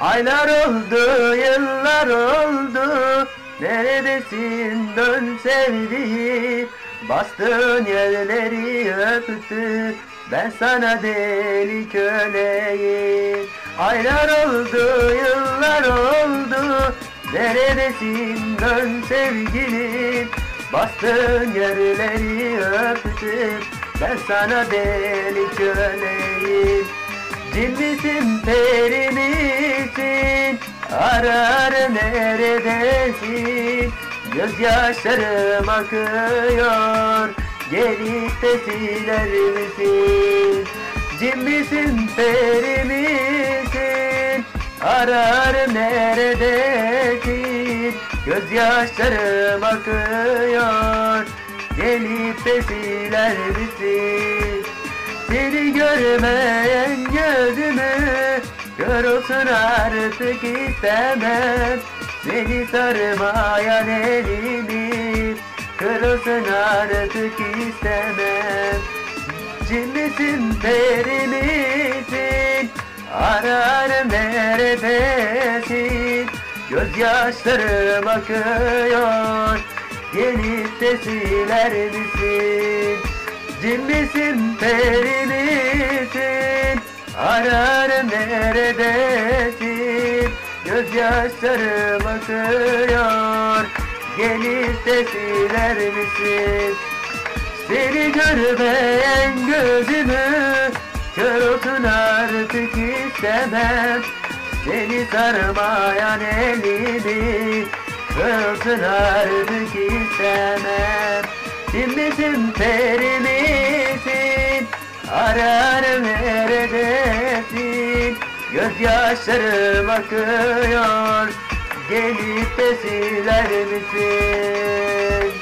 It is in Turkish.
Aylar oldu, yıllar oldu. Neredesin? Dön sevdiğim. Bastığın yerleri öptü. Ben sana deli köleyim. Aylar oldu, yıllar oldu. Neredesin? Dön sevgilim. Bastığın yerleri öptü. Ben sana deli köleyim Cin misin peri misin Arar neredesin? Gözyaşlarım akıyor Gelip de siler misin? Cin misin peri misin Arar neredesin? Gözyaşlarım akıyor Gelip de siler misin görmeyen gözümü Kör olsun artık istemem. Seni sarmayan elimi Kör olsun artık istemem. Cin misin peri misin Ararım neredesin? Gözyaşlarım akıyor Gelip de siler misin? Cin misin peri misin Ararım neredesin Gözyaşlarım akıyor Gelip de siler misin? Seni görmeyen gözümü Kör olsun artık istemem. Seni sarmayan elimi Kör olsun artık istemem. Kimlisin peri misin Ararım Gözyaşlarım akıyor Gelip de misin